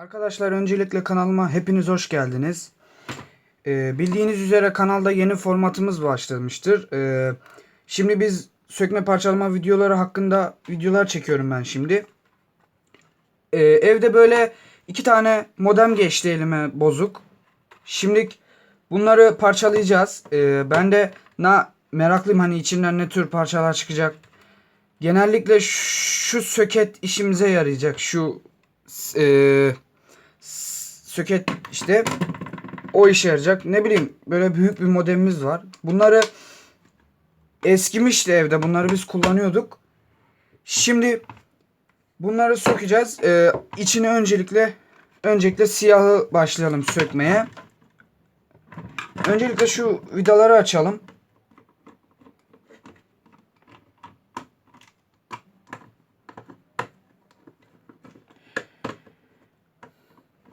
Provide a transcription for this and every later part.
Arkadaşlar öncelikle kanalıma hepiniz hoş geldiniz. Ee, bildiğiniz üzere kanalda yeni formatımız başlamıştır. Ee, şimdi biz sökme parçalama videoları hakkında videolar çekiyorum ben şimdi. Ee, evde böyle iki tane modem geçti elime bozuk. Şimdi bunları parçalayacağız. Ee, ben de na meraklıyım hani içinden ne tür parçalar çıkacak. Genellikle şu söket işimize yarayacak. Şu e, söket işte o işe yarayacak. Ne bileyim böyle büyük bir modemimiz var. Bunları eskimişti evde. Bunları biz kullanıyorduk. Şimdi bunları sökeceğiz. Ee, içini öncelikle öncelikle siyahı başlayalım sökmeye. Öncelikle şu vidaları açalım.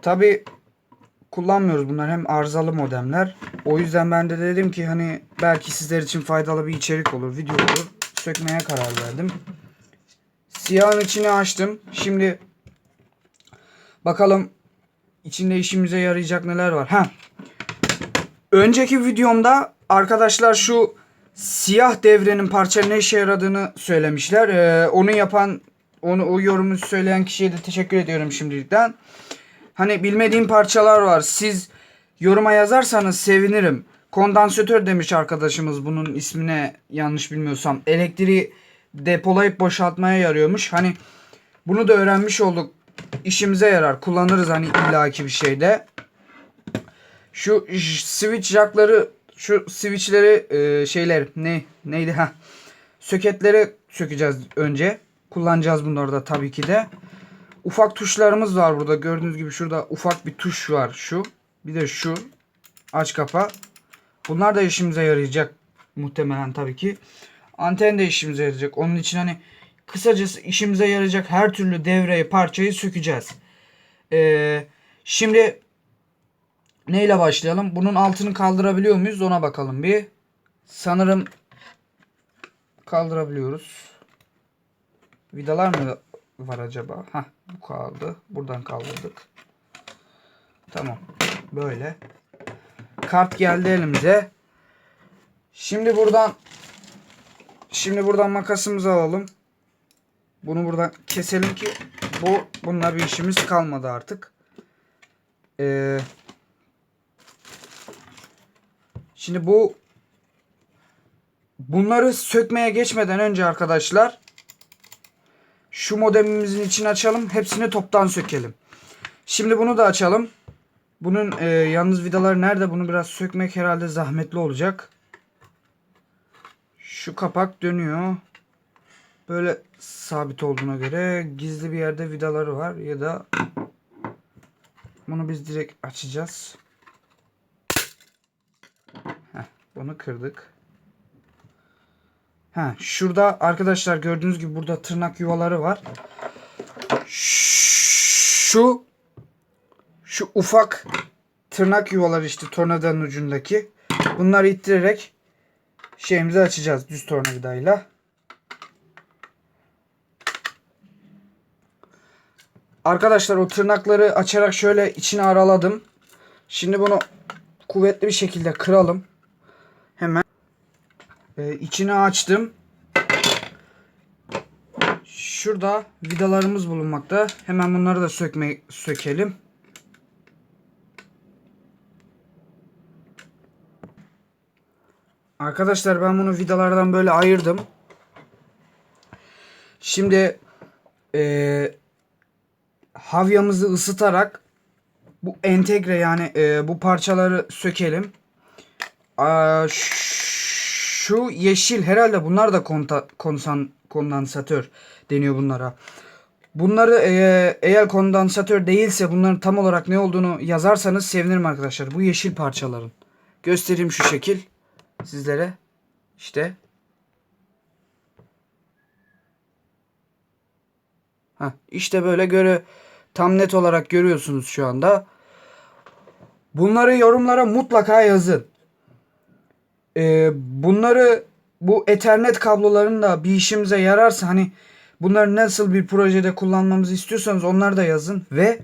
Tabi kullanmıyoruz bunlar hem arızalı modemler. O yüzden ben de dedim ki hani belki sizler için faydalı bir içerik olur, video olur. Sökmeye karar verdim. Siyahın içini açtım. Şimdi bakalım içinde işimize yarayacak neler var. Ha. Önceki videomda arkadaşlar şu siyah devrenin parça ne işe yaradığını söylemişler. Ee, onu yapan onu o yorumu söyleyen kişiye de teşekkür ediyorum şimdilikten. Hani bilmediğim parçalar var. Siz yoruma yazarsanız sevinirim. Kondansatör demiş arkadaşımız bunun ismine yanlış bilmiyorsam. Elektriği depolayıp boşaltmaya yarıyormuş. Hani bunu da öğrenmiş olduk. İşimize yarar. Kullanırız hani illaki bir şeyde. Şu switch jackları şu switchleri e, şeyler ne neydi ha söketleri sökeceğiz önce. Kullanacağız bunları da tabii ki de. Ufak tuşlarımız var burada. Gördüğünüz gibi şurada ufak bir tuş var şu. Bir de şu. Aç kapa. Bunlar da işimize yarayacak. Muhtemelen tabii ki. Anten de işimize yarayacak. Onun için hani kısacası işimize yarayacak her türlü devreyi parçayı sökeceğiz. Ee, şimdi neyle başlayalım? Bunun altını kaldırabiliyor muyuz? Ona bakalım bir. Sanırım kaldırabiliyoruz. Vidalar mı var acaba? Hah bu kaldı. Buradan kaldırdık. Tamam. Böyle. Kart geldi elimize. Şimdi buradan şimdi buradan makasımızı alalım. Bunu buradan keselim ki bu bununla bir işimiz kalmadı artık. Ee, şimdi bu bunları sökmeye geçmeden önce arkadaşlar şu modemimizin içini açalım. Hepsini toptan sökelim. Şimdi bunu da açalım. Bunun e, yalnız vidaları nerede? Bunu biraz sökmek herhalde zahmetli olacak. Şu kapak dönüyor. Böyle sabit olduğuna göre gizli bir yerde vidaları var ya da bunu biz direkt açacağız. Heh, bunu kırdık. Ha, şurada arkadaşlar gördüğünüz gibi burada tırnak yuvaları var. Şu şu ufak tırnak yuvaları işte tornavidanın ucundaki. Bunları ittirerek şeyimizi açacağız düz tornavidayla. Arkadaşlar o tırnakları açarak şöyle içine araladım. Şimdi bunu kuvvetli bir şekilde kıralım. Ee, içini açtım. Şurada vidalarımız bulunmakta. Hemen bunları da sökme sökelim. Arkadaşlar ben bunu vidalardan böyle ayırdım. Şimdi e, havyamızı ısıtarak bu entegre yani e, bu parçaları sökelim. Aa, şu yeşil herhalde bunlar da konta, konsan, kondansatör deniyor bunlara. Bunları e, eğer kondansatör değilse bunların tam olarak ne olduğunu yazarsanız sevinirim arkadaşlar. Bu yeşil parçaların. Göstereyim şu şekil sizlere. İşte. Ha, işte böyle göre tam net olarak görüyorsunuz şu anda. Bunları yorumlara mutlaka yazın. Ee, bunları bu ethernet kabloların da bir işimize yararsa hani bunları nasıl bir projede kullanmamızı istiyorsanız onları da yazın ve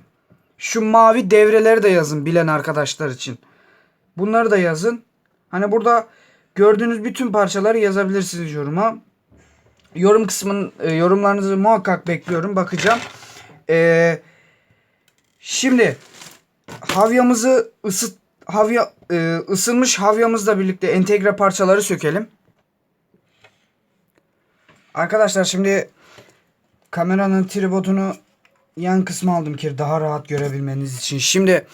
Şu mavi devreleri de yazın bilen arkadaşlar için. Bunları da yazın. Hani burada gördüğünüz bütün parçaları yazabilirsiniz yoruma. Yorum kısmın e, yorumlarınızı muhakkak bekliyorum. Bakacağım. Ee, şimdi havyamızı ısıt havya e, ısınmış havyamızla birlikte entegre parçaları sökelim. Arkadaşlar şimdi kameranın tripodunu yan kısmı aldım ki daha rahat görebilmeniz için. Şimdi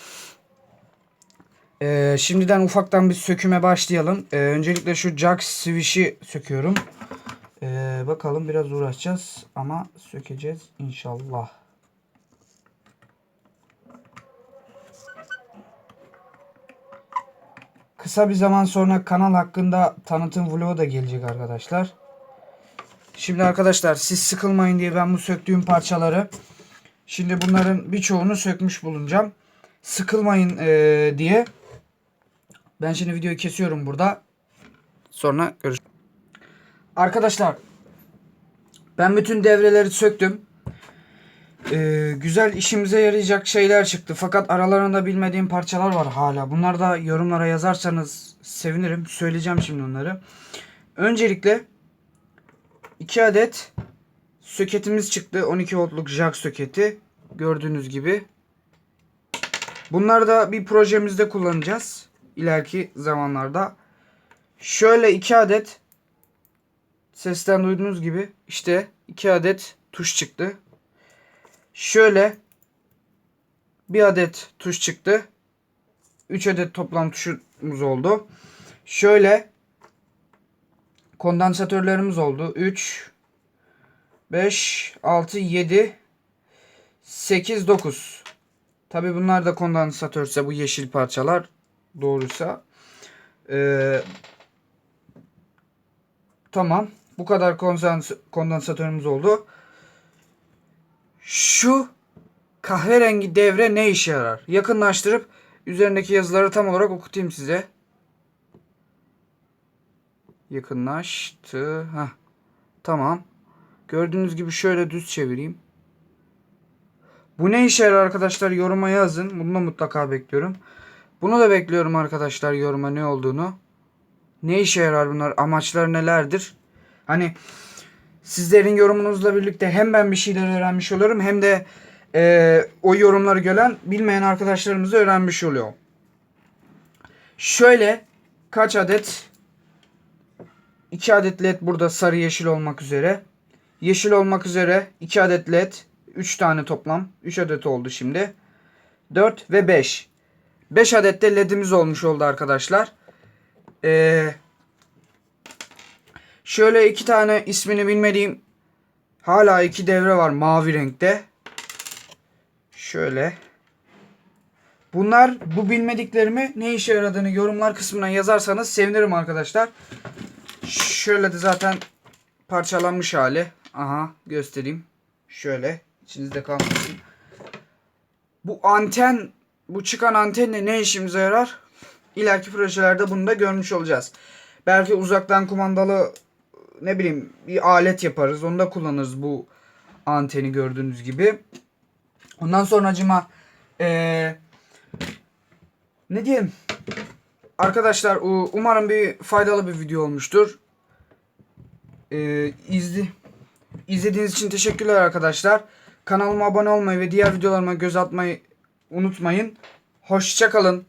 e, şimdiden ufaktan bir söküme başlayalım. E, öncelikle şu jack switch'i söküyorum. E, bakalım biraz uğraşacağız ama sökeceğiz inşallah. Kısa bir zaman sonra kanal hakkında tanıtım vlogu da gelecek arkadaşlar. Şimdi arkadaşlar siz sıkılmayın diye ben bu söktüğüm parçaları şimdi bunların birçoğunu sökmüş bulunacağım. Sıkılmayın eee, diye. Ben şimdi videoyu kesiyorum burada. Sonra görüşürüz. Arkadaşlar ben bütün devreleri söktüm. Ee, güzel işimize yarayacak şeyler çıktı. Fakat aralarında bilmediğim parçalar var hala. Bunları da yorumlara yazarsanız sevinirim. Söyleyeceğim şimdi onları. Öncelikle 2 adet soketimiz çıktı. 12 voltluk jack soketi. Gördüğünüz gibi. Bunları da bir projemizde kullanacağız. İleriki zamanlarda. Şöyle 2 adet sesten duyduğunuz gibi işte 2 adet tuş çıktı. Şöyle bir adet tuş çıktı. 3 adet toplam tuşumuz oldu. Şöyle kondansatörlerimiz oldu. 3 5 6 7 8 9. Tabi bunlar da kondansatörse bu yeşil parçalar doğruysa. Ee, tamam. Bu kadar kondans kondansatörümüz oldu. Şu kahverengi devre ne işe yarar? Yakınlaştırıp üzerindeki yazıları tam olarak okutayım size. Yakınlaştı. Heh. Tamam. Gördüğünüz gibi şöyle düz çevireyim. Bu ne işe yarar arkadaşlar yoruma yazın. Bunu da mutlaka bekliyorum. Bunu da bekliyorum arkadaşlar yoruma ne olduğunu. Ne işe yarar bunlar? Amaçları nelerdir? Hani sizlerin yorumunuzla birlikte hem ben bir şeyler öğrenmiş oluyorum hem de e, o yorumları gören bilmeyen arkadaşlarımız da öğrenmiş oluyor. Şöyle kaç adet 2 adet led burada sarı yeşil olmak üzere. Yeşil olmak üzere 2 adet led 3 tane toplam 3 adet oldu şimdi. 4 ve 5. 5 adet de ledimiz olmuş oldu arkadaşlar. Eee Şöyle iki tane ismini bilmediğim hala iki devre var mavi renkte. Şöyle. Bunlar bu bilmediklerimi ne işe yaradığını yorumlar kısmına yazarsanız sevinirim arkadaşlar. Şöyle de zaten parçalanmış hali. Aha göstereyim. Şöyle içinizde kalmasın. Bu anten bu çıkan antenle ne işimize yarar? İleriki projelerde bunu da görmüş olacağız. Belki uzaktan kumandalı ne bileyim bir alet yaparız. Onu da kullanırız bu anteni gördüğünüz gibi. Ondan sonra acıma ee, ne diyeyim? Arkadaşlar umarım bir faydalı bir video olmuştur. Ee, izli izlediğiniz için teşekkürler arkadaşlar. Kanalıma abone olmayı ve diğer videolarıma göz atmayı unutmayın. Hoşçakalın.